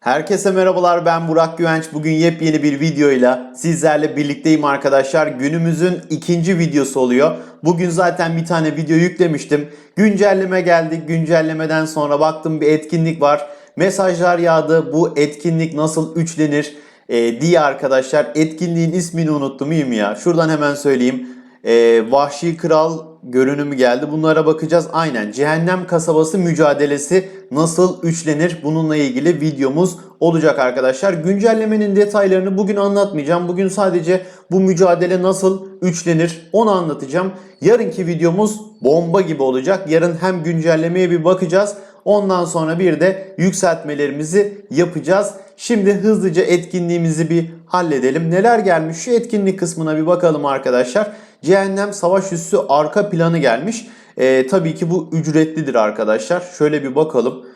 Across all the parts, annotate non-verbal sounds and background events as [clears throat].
Herkese merhabalar ben Burak Güvenç. Bugün yepyeni bir videoyla sizlerle birlikteyim arkadaşlar. Günümüzün ikinci videosu oluyor. Bugün zaten bir tane video yüklemiştim. Güncelleme geldi. Güncellemeden sonra baktım bir etkinlik var. Mesajlar yağdı. Bu etkinlik nasıl üçlenir e, diye arkadaşlar. Etkinliğin ismini unuttum muyum ya? Şuradan hemen söyleyeyim. E, Vahşi Kral görünümü geldi. Bunlara bakacağız. Aynen Cehennem Kasabası mücadelesi nasıl üçlenir? Bununla ilgili videomuz olacak arkadaşlar. Güncellemenin detaylarını bugün anlatmayacağım. Bugün sadece bu mücadele nasıl üçlenir onu anlatacağım. Yarınki videomuz bomba gibi olacak. Yarın hem güncellemeye bir bakacağız. Ondan sonra bir de yükseltmelerimizi yapacağız. Şimdi hızlıca etkinliğimizi bir halledelim. Neler gelmiş şu etkinlik kısmına bir bakalım arkadaşlar. Cehennem Savaş Üssü arka planı gelmiş. Ee, tabii ki bu ücretlidir arkadaşlar. Şöyle bir bakalım.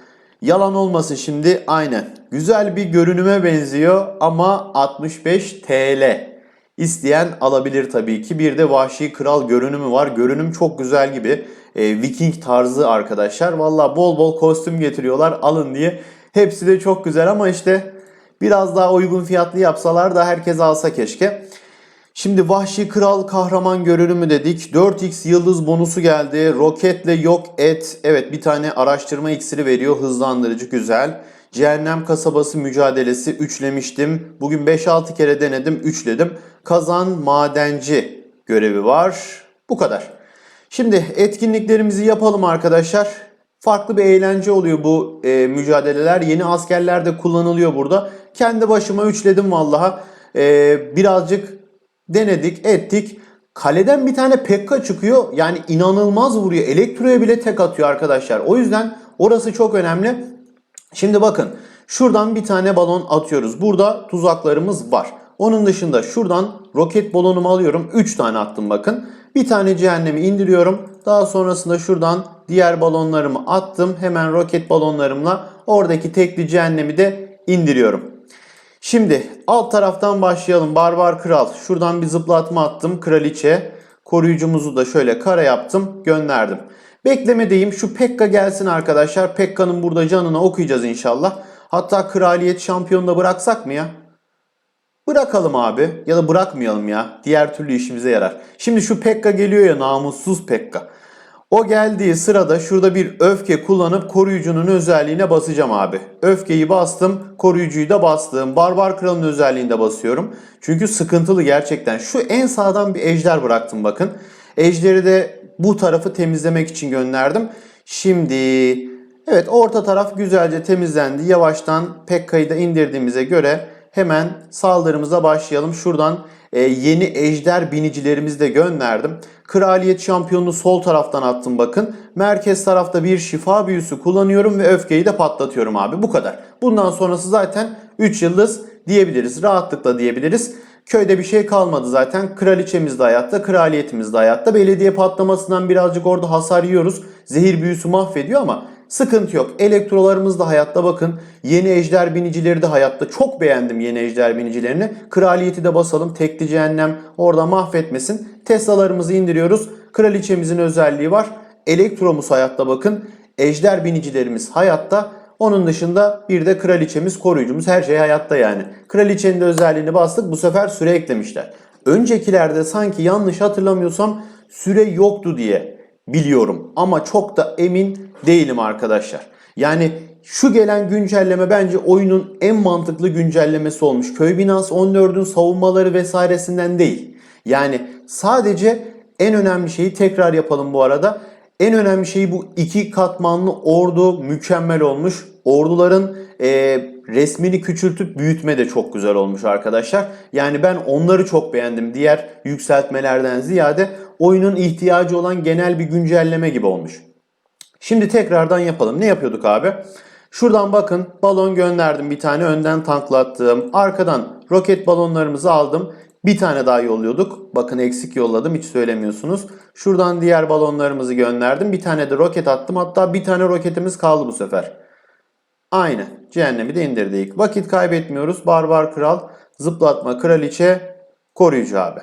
Yalan olmasın şimdi aynen. Güzel bir görünüme benziyor ama 65 TL. İsteyen alabilir tabii ki. Bir de Vahşi Kral görünümü var. Görünüm çok güzel gibi. Ee, Viking tarzı arkadaşlar. Valla bol bol kostüm getiriyorlar alın diye. Hepsi de çok güzel ama işte biraz daha uygun fiyatlı yapsalar da herkes alsa keşke. Şimdi Vahşi Kral kahraman görünümü dedik. 4x yıldız bonusu geldi. Roketle yok et. Evet bir tane araştırma iksiri veriyor. Hızlandırıcı güzel. Cehennem kasabası mücadelesi üçlemiştim. Bugün 5-6 kere denedim, üçledim. Kazan madenci görevi var. Bu kadar. Şimdi etkinliklerimizi yapalım arkadaşlar. Farklı bir eğlence oluyor bu e, mücadeleler. Yeni askerler de kullanılıyor burada. Kendi başıma üçledim vallaha. E, birazcık denedik, ettik. Kaleden bir tane Pekka çıkıyor. Yani inanılmaz vuruyor. Elektroya bile tek atıyor arkadaşlar. O yüzden orası çok önemli. Şimdi bakın şuradan bir tane balon atıyoruz. Burada tuzaklarımız var. Onun dışında şuradan roket balonumu alıyorum. 3 tane attım bakın. Bir tane cehennemi indiriyorum. Daha sonrasında şuradan diğer balonlarımı attım. Hemen roket balonlarımla oradaki tekli cehennemi de indiriyorum. Şimdi alt taraftan başlayalım. Barbar Kral. Şuradan bir zıplatma attım. Kraliçe. Koruyucumuzu da şöyle kara yaptım. Gönderdim. Beklemedeyim. Şu Pekka gelsin arkadaşlar. Pekka'nın burada canını okuyacağız inşallah. Hatta kraliyet şampiyonu da bıraksak mı ya? Bırakalım abi. Ya da bırakmayalım ya. Diğer türlü işimize yarar. Şimdi şu Pekka geliyor ya namussuz Pekka. O geldiği sırada şurada bir öfke kullanıp koruyucunun özelliğine basacağım abi. Öfkeyi bastım, koruyucuyu da bastım. Barbar kralın özelliğinde basıyorum. Çünkü sıkıntılı gerçekten. Şu en sağdan bir ejder bıraktım bakın. Ejderi de bu tarafı temizlemek için gönderdim. Şimdi evet orta taraf güzelce temizlendi. Yavaştan Pekka'yı da indirdiğimize göre hemen saldırımıza başlayalım. Şuradan yeni ejder binicilerimizi de gönderdim. Kraliyet şampiyonunu sol taraftan attım bakın. Merkez tarafta bir şifa büyüsü kullanıyorum ve öfkeyi de patlatıyorum abi. Bu kadar. Bundan sonrası zaten 3 yıldız diyebiliriz. Rahatlıkla diyebiliriz. Köyde bir şey kalmadı zaten. Kraliçemiz de hayatta, kraliyetimiz de hayatta. Belediye patlamasından birazcık orada hasar yiyoruz. Zehir büyüsü mahvediyor ama sıkıntı yok. Elektrolarımız da hayatta bakın. Yeni ejder binicileri de hayatta. Çok beğendim yeni ejder binicilerini. Kraliyeti de basalım. Tekli cehennem orada mahvetmesin. Teslalarımızı indiriyoruz. Kraliçemizin özelliği var. Elektromuz hayatta bakın. Ejder binicilerimiz hayatta. Onun dışında bir de kraliçemiz, koruyucumuz her şey hayatta yani. Kraliçenin de özelliğini bastık. Bu sefer süre eklemişler. Öncekilerde sanki yanlış hatırlamıyorsam süre yoktu diye biliyorum. Ama çok da emin değilim arkadaşlar. Yani şu gelen güncelleme bence oyunun en mantıklı güncellemesi olmuş. Köy binası 14'ün savunmaları vesairesinden değil. Yani sadece en önemli şeyi tekrar yapalım bu arada. En önemli şey bu iki katmanlı ordu mükemmel olmuş. Orduların e, resmini küçültüp büyütme de çok güzel olmuş arkadaşlar. Yani ben onları çok beğendim. Diğer yükseltmelerden ziyade oyunun ihtiyacı olan genel bir güncelleme gibi olmuş. Şimdi tekrardan yapalım. Ne yapıyorduk abi? Şuradan bakın balon gönderdim bir tane önden tanklattım. Arkadan roket balonlarımızı aldım. Bir tane daha yolluyorduk. Bakın eksik yolladım hiç söylemiyorsunuz. Şuradan diğer balonlarımızı gönderdim. Bir tane de roket attım. Hatta bir tane roketimiz kaldı bu sefer. Aynı. Cehennemi de indirdik. Vakit kaybetmiyoruz. Barbar kral, zıplatma kraliçe, koruyucu abi.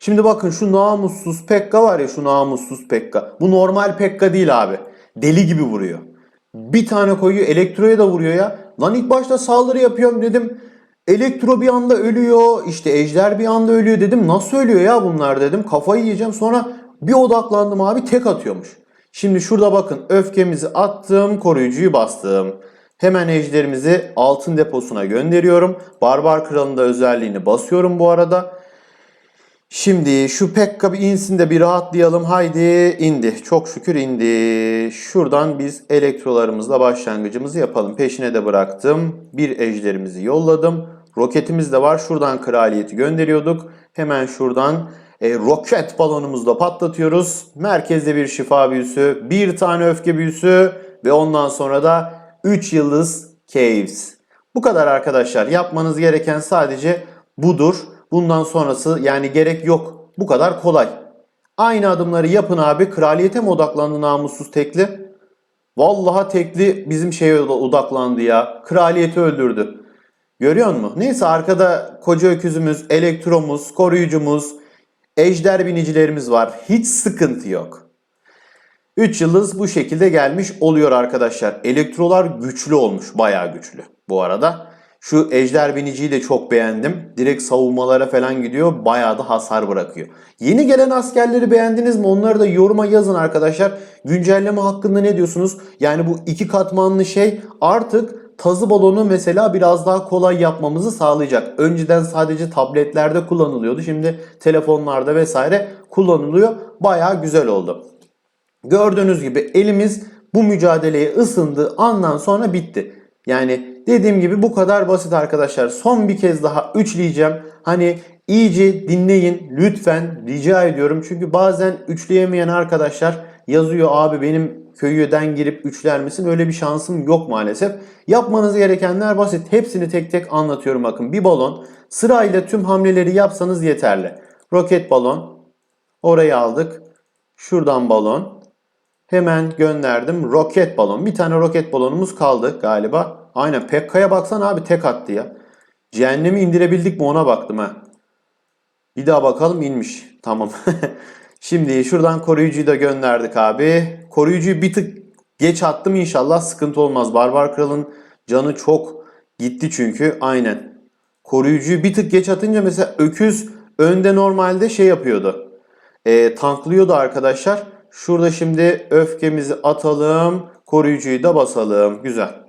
Şimdi bakın şu namussuz Pekka var ya şu namussuz Pekka. Bu normal Pekka değil abi. Deli gibi vuruyor. Bir tane koyuyor elektroya da vuruyor ya. Lan ilk başta saldırı yapıyorum dedim. Elektro bir anda ölüyor. işte ejder bir anda ölüyor dedim. Nasıl ölüyor ya bunlar dedim. Kafayı yiyeceğim. Sonra bir odaklandım abi tek atıyormuş. Şimdi şurada bakın öfkemizi attım. Koruyucuyu bastım. Hemen ejderimizi altın deposuna gönderiyorum. Barbar kralın da özelliğini basıyorum bu arada. Şimdi şu Pekka bir insin de bir rahatlayalım. Haydi indi. Çok şükür indi. Şuradan biz elektrolarımızla başlangıcımızı yapalım. Peşine de bıraktım. Bir ejderimizi yolladım. Roketimiz de var. Şuradan kraliyeti gönderiyorduk. Hemen şuradan e, roket balonumuzla patlatıyoruz. Merkezde bir şifa büyüsü, bir tane öfke büyüsü ve ondan sonra da 3 yıldız caves. Bu kadar arkadaşlar. Yapmanız gereken sadece budur. Bundan sonrası yani gerek yok. Bu kadar kolay. Aynı adımları yapın abi. Kraliyete mi odaklandı namussuz tekli? Vallahi tekli bizim şeye odaklandı ya. Kraliyeti öldürdü. Görüyor musun? Neyse arkada koca öküzümüz, elektromuz, koruyucumuz, ejder binicilerimiz var. Hiç sıkıntı yok. 3 yıldız bu şekilde gelmiş oluyor arkadaşlar. Elektrolar güçlü olmuş. Bayağı güçlü bu arada. Şu ejder biniciyi de çok beğendim. Direkt savunmalara falan gidiyor. Bayağı da hasar bırakıyor. Yeni gelen askerleri beğendiniz mi? Onları da yoruma yazın arkadaşlar. Güncelleme hakkında ne diyorsunuz? Yani bu iki katmanlı şey artık tazı balonu mesela biraz daha kolay yapmamızı sağlayacak. Önceden sadece tabletlerde kullanılıyordu. Şimdi telefonlarda vesaire kullanılıyor. Bayağı güzel oldu. Gördüğünüz gibi elimiz bu mücadeleye ısındığı andan sonra bitti. Yani dediğim gibi bu kadar basit arkadaşlar. Son bir kez daha üçleyeceğim. Hani iyice dinleyin lütfen rica ediyorum. Çünkü bazen üçleyemeyen arkadaşlar yazıyor abi benim köyüden girip üçler misin? Öyle bir şansım yok maalesef. Yapmanız gerekenler basit. Hepsini tek tek anlatıyorum bakın. Bir balon sırayla tüm hamleleri yapsanız yeterli. Roket balon. Orayı aldık. Şuradan balon. Hemen gönderdim. Roket balon. Bir tane roket balonumuz kaldı galiba. Aynen Pekka'ya baksan abi tek attı ya. Cehennemi indirebildik mi ona baktım ha. Bir daha bakalım inmiş. Tamam. [laughs] Şimdi şuradan koruyucuyu da gönderdik abi. Koruyucuyu bir tık geç attım inşallah sıkıntı olmaz. Barbar Kral'ın canı çok gitti çünkü. Aynen. Koruyucuyu bir tık geç atınca mesela öküz önde normalde şey yapıyordu. E, tanklıyordu arkadaşlar. Şurada şimdi öfkemizi atalım. Koruyucuyu da basalım. Güzel.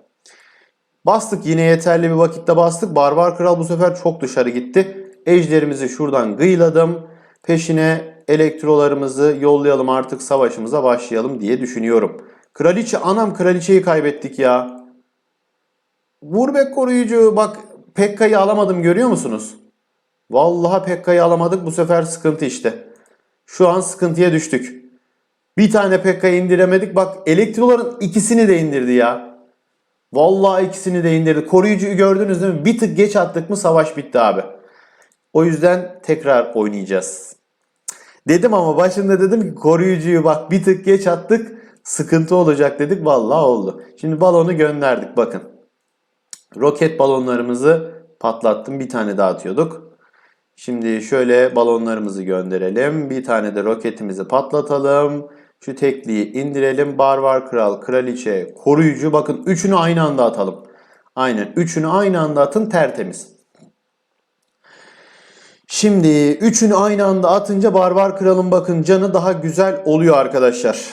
Bastık yine yeterli bir vakitte bastık. Barbar Kral bu sefer çok dışarı gitti. Ejderimizi şuradan gıyladım. Peşine elektrolarımızı yollayalım artık savaşımıza başlayalım diye düşünüyorum. Kraliçe anam kraliçeyi kaybettik ya. Vur be koruyucu bak Pekka'yı alamadım görüyor musunuz? Vallahi Pekka'yı alamadık bu sefer sıkıntı işte. Şu an sıkıntıya düştük. Bir tane Pekka'yı indiremedik. Bak elektroların ikisini de indirdi ya. Vallahi ikisini de indirdi. Koruyucuyu gördünüz değil mi? Bir tık geç attık mı savaş bitti abi. O yüzden tekrar oynayacağız. Dedim ama başında dedim ki koruyucuyu bak bir tık geç attık. Sıkıntı olacak dedik. Vallahi oldu. Şimdi balonu gönderdik bakın. Roket balonlarımızı patlattım. Bir tane daha atıyorduk. Şimdi şöyle balonlarımızı gönderelim. Bir tane de roketimizi patlatalım. Şu tekliği indirelim. Barbar kral, kraliçe, koruyucu. Bakın üçünü aynı anda atalım. Aynen. Üçünü aynı anda atın tertemiz. Şimdi üçünü aynı anda atınca barbar kralın bakın canı daha güzel oluyor arkadaşlar.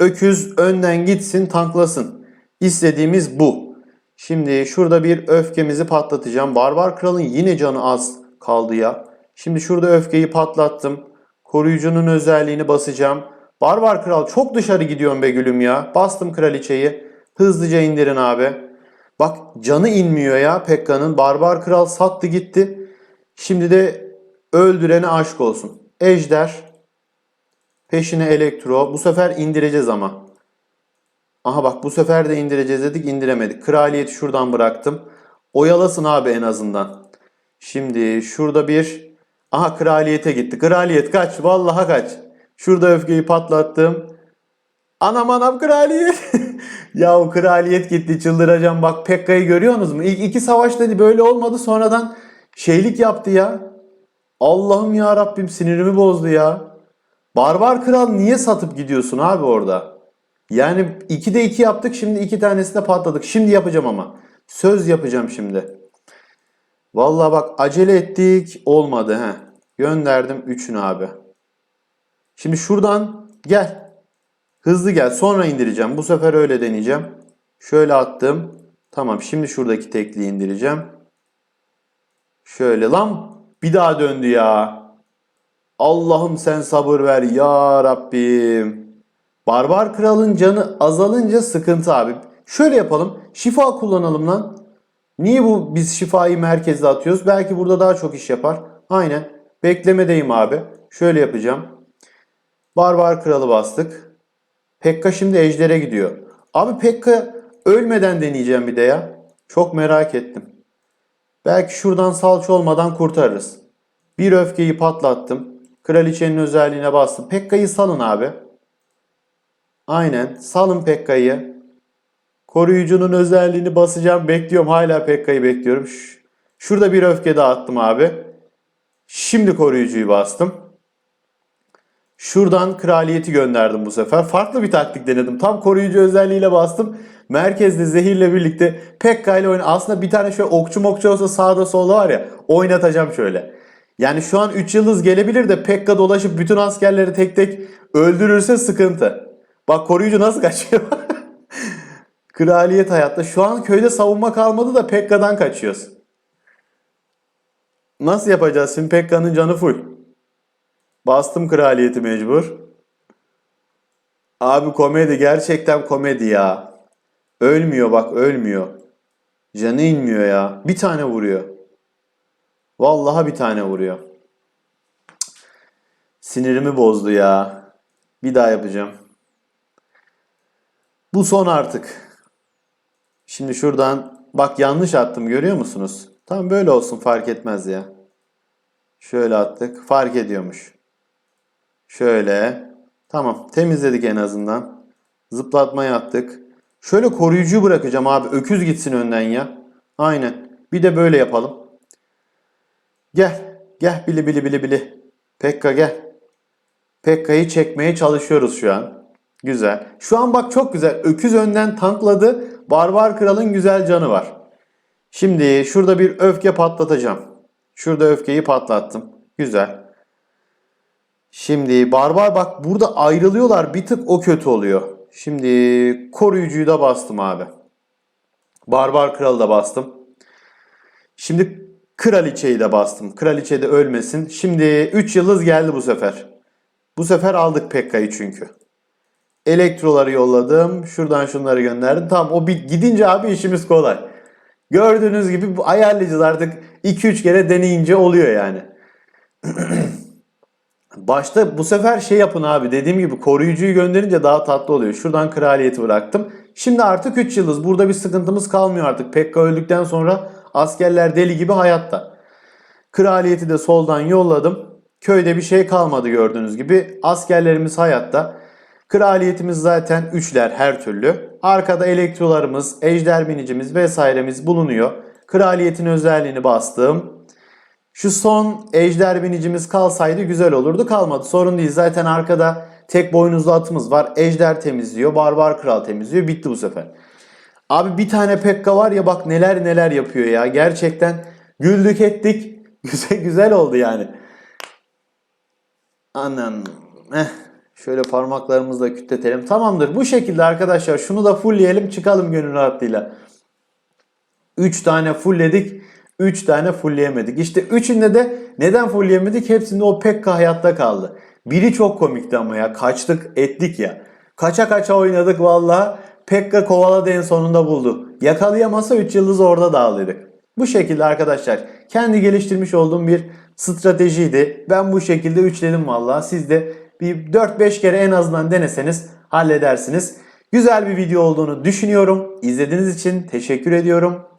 Öküz önden gitsin tanklasın. İstediğimiz bu. Şimdi şurada bir öfkemizi patlatacağım. Barbar kralın yine canı az kaldı ya. Şimdi şurada öfkeyi patlattım. Koruyucunun özelliğini basacağım. Barbar kral çok dışarı gidiyorum be gülüm ya. Bastım kraliçeyi. Hızlıca indirin abi. Bak canı inmiyor ya Pekka'nın. Barbar kral sattı gitti. Şimdi de öldürene aşk olsun. Ejder. Peşine elektro. Bu sefer indireceğiz ama. Aha bak bu sefer de indireceğiz dedik indiremedik. Kraliyeti şuradan bıraktım. Oyalasın abi en azından. Şimdi şurada bir... Aha kraliyete gitti. Kraliyet kaç. Vallahi kaç. Şurada öfkeyi patlattım. Anam anam kraliyet. [laughs] ya o kraliyet gitti çıldıracağım. Bak Pekka'yı görüyorsunuz mu? İlk iki savaşta böyle olmadı. Sonradan şeylik yaptı ya. Allah'ım ya Rabbim sinirimi bozdu ya. Barbar kral niye satıp gidiyorsun abi orada? Yani 2'de 2 yaptık şimdi iki tanesinde patladık. Şimdi yapacağım ama. Söz yapacağım şimdi. Vallahi bak acele ettik olmadı he. Gönderdim 3'ünü abi. Şimdi şuradan gel. Hızlı gel. Sonra indireceğim. Bu sefer öyle deneyeceğim. Şöyle attım. Tamam şimdi şuradaki tekliği indireceğim. Şöyle lan bir daha döndü ya. Allah'ım sen sabır ver ya Rabbim. Barbar kralın canı azalınca sıkıntı abi. Şöyle yapalım. Şifa kullanalım lan. Niye bu biz şifayı merkezde atıyoruz? Belki burada daha çok iş yapar. Aynen. Beklemedeyim abi. Şöyle yapacağım. Barbar kralı bastık. Pekka şimdi ejdere gidiyor. Abi Pekka ölmeden deneyeceğim bir de ya. Çok merak ettim. Belki şuradan salça olmadan kurtarırız. Bir öfkeyi patlattım. Kraliçenin özelliğine bastım. Pekka'yı salın abi. Aynen. Salın Pekka'yı. Koruyucunun özelliğini basacağım. Bekliyorum. Hala Pekka'yı bekliyorum. Şurada bir öfke daha attım abi. Şimdi koruyucuyu bastım. Şuradan kraliyeti gönderdim bu sefer. Farklı bir taktik denedim. Tam koruyucu özelliğiyle bastım. Merkezde zehirle birlikte Pekka ile oyun. Aslında bir tane şöyle okçu mokçu olsa sağda solda var ya oynatacağım şöyle. Yani şu an 3 yıldız gelebilir de Pekka dolaşıp bütün askerleri tek tek öldürürse sıkıntı. Bak koruyucu nasıl kaçıyor? [laughs] Kraliyet hayatta. Şu an köyde savunma kalmadı da Pekka'dan kaçıyoruz. Nasıl yapacağız şimdi? Pekka'nın canı full. Bastım kraliyeti mecbur. Abi komedi gerçekten komedi ya. Ölmüyor bak ölmüyor. Canı inmiyor ya. Bir tane vuruyor. Vallahi bir tane vuruyor. Sinirimi bozdu ya. Bir daha yapacağım. Bu son artık. Şimdi şuradan bak yanlış attım görüyor musunuz? Tam böyle olsun fark etmez ya. Şöyle attık. Fark ediyormuş. Şöyle. Tamam temizledik en azından. Zıplatma yaptık. Şöyle koruyucuyu bırakacağım abi. Öküz gitsin önden ya. Aynen. Bir de böyle yapalım. Gel. Gel bili bili bili bili. Pekka gel. Pekka'yı çekmeye çalışıyoruz şu an. Güzel. Şu an bak çok güzel. Öküz önden tankladı. Barbar kralın güzel canı var. Şimdi şurada bir öfke patlatacağım. Şurada öfkeyi patlattım. Güzel. Şimdi barbar bak burada ayrılıyorlar. Bir tık o kötü oluyor. Şimdi koruyucuyu da bastım abi. Barbar kralı da bastım. Şimdi kraliçeyi de bastım. Kraliçe de ölmesin. Şimdi 3 yıldız geldi bu sefer. Bu sefer aldık Pekka'yı çünkü. Elektroları yolladım. Şuradan şunları gönderdim. Tamam o bir gidince abi işimiz kolay. Gördüğünüz gibi bu ayarlayacağız artık 2-3 kere deneyince oluyor yani. [clears throat] Başta bu sefer şey yapın abi dediğim gibi koruyucuyu gönderince daha tatlı oluyor. Şuradan kraliyeti bıraktım. Şimdi artık 3 yıldız. Burada bir sıkıntımız kalmıyor artık. Pekka öldükten sonra askerler deli gibi hayatta. Kraliyeti de soldan yolladım. Köyde bir şey kalmadı gördüğünüz gibi. Askerlerimiz hayatta. Kraliyetimiz zaten üçler her türlü. Arkada elektrolarımız, ejder binicimiz vesairemiz bulunuyor. Kraliyetin özelliğini bastım. Şu son ejder binicimiz kalsaydı güzel olurdu. Kalmadı. Sorun değil. Zaten arkada tek boynuzlu atımız var. Ejder temizliyor. Barbar kral temizliyor. Bitti bu sefer. Abi bir tane Pekka var ya bak neler neler yapıyor ya. Gerçekten güldük ettik. [laughs] Güzel güzel oldu yani. Anam. Eh. Şöyle parmaklarımızla kütletelim. Tamamdır. Bu şekilde arkadaşlar şunu da fullleyelim çıkalım gönül rahatlığıyla. 3 tane fullledik. 3 tane fullleyemedik. İşte üçünde de neden fullleyemedik? Hepsinde o Pekka hayatta kaldı. Biri çok komikti ama ya. Kaçtık ettik ya. Kaça kaça oynadık valla. Pekka kovaladı en sonunda buldu. Yakalayamasa 3 yıldız orada dağılıyorduk. Bu şekilde arkadaşlar kendi geliştirmiş olduğum bir stratejiydi. Ben bu şekilde üçledim valla. Siz de bir 4-5 kere en azından deneseniz halledersiniz. Güzel bir video olduğunu düşünüyorum. İzlediğiniz için teşekkür ediyorum.